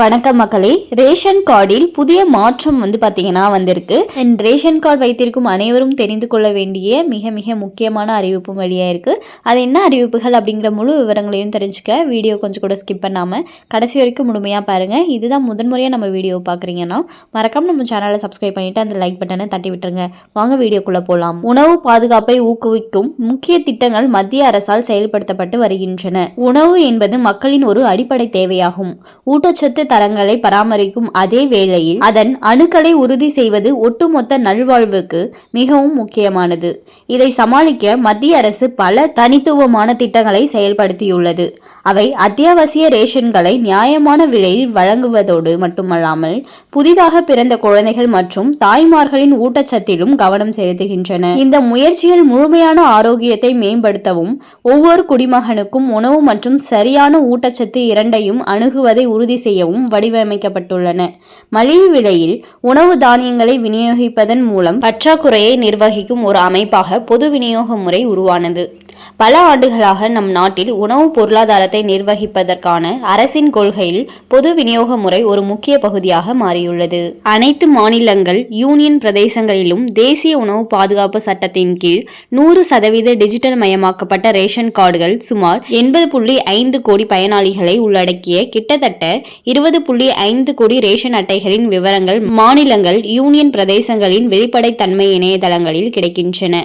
வணக்கம் மக்களே. ரேஷன் கார்டில் புதிய மாற்றம் வந்து பார்த்தீங்கன்னா வந்திருக்கு. அண்ட் ரேஷன் கார்டு வைத்திருக்கும் அனைவரும் தெரிந்து கொள்ள வேண்டிய மிக மிக முக்கியமான அறிவிப்பும் வெளியாக இருக்குது அது என்ன அறிவிப்புகள் அப்படிங்கிற முழு விவரங்களையும் தெரிஞ்சுக்க வீடியோ கொஞ்சம் கூட ஸ்கிப் பண்ணாமல் கடைசி வரைக்கும் முழுமையாக பாருங்கள் இதுதான் முதன்முறையாக நம்ம வீடியோ பார்க்குறீங்கன்னா மறக்காமல் நம்ம சேனலை சப்ஸ்கிரைப் பண்ணிவிட்டு அந்த லைக் பட்டனை தட்டி விட்டுருங்க. வாங்க வீடியோக்குள்ளே போகலாம் உணவு பாதுகாப்பை ஊக்குவிக்கும் முக்கிய திட்டங்கள் மத்திய அரசால் செயல்படுத்தப்பட்டு வருகின்றன. உணவு என்பது மக்களின் ஒரு அடிப்படை தேவையாகும். ஊட்டச்சத்து தரங்களை பராமரிக்கும் அதே வேளையில் அதன் அணுக்களை உறுதி செய்வது ஒட்டுமொத்த நல்வாழ்வுக்கு மிகவும் முக்கியமானது. இதை சமாளிக்க மத்திய அரசு பல தனித்துவமான திட்டங்களை செயல்படுத்தியுள்ளது. அவை அத்தியாவசிய ரேஷன்களை நியாயமான விலையில் வழங்குவதோடு மட்டுமல்லாமல் புதிதாக பிறந்த குழந்தைகள் மற்றும் தாய்மார்களின் ஊட்டச்சத்திலும் கவனம் செலுத்துகின்றன. இந்த முயற்சியில் முழுமையான ஆரோக்கியத்தை மேம்படுத்தவும் ஒவ்வொரு குடிமகனுக்கும் உணவு மற்றும் சரியான ஊட்டச்சத்து இரண்டையும் அணுகுவதை உறுதி செய்யவும் வடிவமைக்கப்பட்டுள்ளன. மலிவு விலையில் உணவு தானியங்களை விநியோகிப்பதன் மூலம் பற்றாக்குறையை நிர்வகிக்கும் ஒரு அமைப்பாக பொது விநியோக முறை உருவானது. பல ஆண்டுகளாக நம் நாட்டில் உணவு பொருளாதாரத்தை நிர்வகிப்பதற்கான அரசின் கொள்கையில் பொது விநியோக முறை ஒரு முக்கிய பகுதியாக மாறியுள்ளது. அனைத்து மாநிலங்கள் யூனியன் பிரதேசங்களிலும் தேசிய உணவு பாதுகாப்பு சட்டத்தின் கீழ் நூறு சதவீத டிஜிட்டல் மயமாக்கப்பட்ட ரேஷன் கார்டுகள் சுமார் எண்பது புள்ளி ஐந்து கோடி பயனாளிகளை உள்ளடக்கிய கிட்டத்தட்ட இருபது புள்ளி ஐந்து கோடி ரேஷன் அட்டைகளின் விவரங்கள் மாநிலங்கள் யூனியன் பிரதேசங்களின் வெளிப்படைத்தன்மை இணையதளங்களில் கிடைக்கின்றன.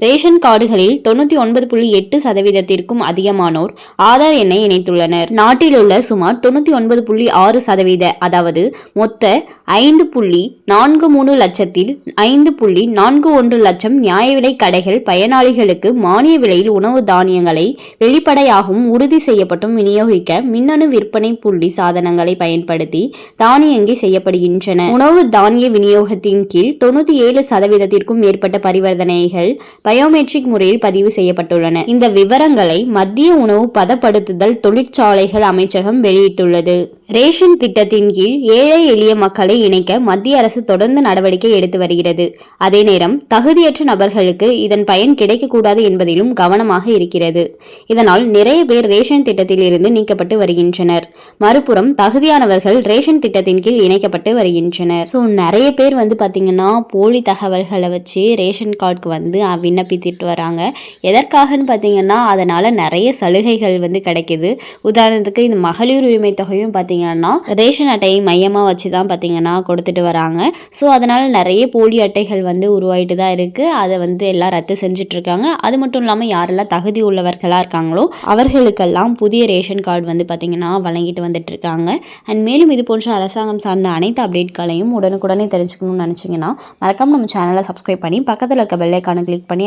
ரேஷன் கார்டுகளில் தொண்ணூத்தி ஒன்பது புள்ளி எட்டு சதவீதத்திற்கும் அதிகமானோர் ஆதார் எண்ணை இணைத்துள்ளனர். நாட்டில் உள்ள சுமார் தொண்ணூத்தி ஒன்பது புள்ளி ஆறு சதவீத அதாவது மொத்த ஐந்து புள்ளி நான்கு மூணு லட்சத்தில் ஐந்து புள்ளி நான்கு ஒன்று லட்சம் நியாய விலை கடைகள் பயனாளிகளுக்கு மானிய விலையில் உணவு தானியங்களை வெளிப்படையாகவும் உறுதி செய்யப்பட்டும் விநியோகிக்க மின்னணு விற்பனை புள்ளி சாதனங்களை பயன்படுத்தி தானியங்கி செய்யப்படுகின்றன. உணவு தானிய விநியோகத்தின் கீழ் தொண்ணூத்தி ஏழு சதவீதத்திற்கும் மேற்பட்ட பரிவர்த்தனைகள் பயோமெட்ரிக் முறையில் பதிவு செய்யப்பட்டுள்ளன. இந்த விவரங்களை மத்திய உணவு பதப்படுத்துதல் தொழிற்சாலைகள் அமைச்சகம் வெளியிட்டுள்ளது. ரேஷன் திட்டத்தின் கீழ் ஏழை எளிய மக்களை இணைக்க மத்திய அரசு தொடர்ந்து நடவடிக்கை எடுத்து வருகிறது. அதே நேரம் தகுதியற்ற நபர்களுக்கு இதன் பயன் கிடைக்கக்கூடாது என்பதிலும் கவனமாக இருக்கிறது. இதனால் நிறைய பேர் ரேஷன் திட்டத்தில் இருந்து நீக்கப்பட்டு வருகின்றனர். மறுபுறம் தகுதியானவர்கள் ரேஷன் திட்டத்தின் கீழ் இணைக்கப்பட்டு வருகின்றனர். ஸோ நிறைய பேர் வந்து பார்த்தீங்கன்னா போலி தகவல்களை வச்சு ரேஷன் கார்டுக்கு வந்து விண்ணப்பித்துட்டு வராங்க. எதற்காகன்னு பார்த்தீங்கன்னா அதனால் நிறைய சலுகைகள் வந்து கிடைக்கிது. உதாரணத்துக்கு இந்த மகளிர் உரிமை தொகையும் பார்த்தீங்கன்னா ரேஷன் அட்டையை மையமாக வச்சு தான் பார்த்தீங்கன்னா கொடுத்துட்டு வராங்க. ஸோ அதனால் நிறைய போலி அட்டைகள் வந்து உருவாயிட்டு தான் இருக்குது அதை வந்து எல்லாம் ரத்து செஞ்சிட்ருக்காங்க அது மட்டும் இல்லாமல் யாரெல்லாம் தகுதி உள்ளவர்களாக இருக்காங்களோ அவர்களுக்கெல்லாம் புதிய ரேஷன் கார்டு வந்து பார்த்திங்கன்னா வழங்கிட்டு வந்துட்டுருக்காங்க அண்ட் மேலும் இது போன்ற அரசாங்கம் சார்ந்த அனைத்து அப்டேட்களையும் உடனுக்குடனே தெரிஞ்சுக்கணும்னு நினச்சிங்கன்னா மறக்காமல் நம்ம சேனலை சப்ஸ்கிரைப் பண்ணி பக்கத்தில் இருக்க பெல்லைக்கான கிளிக் பண்ணி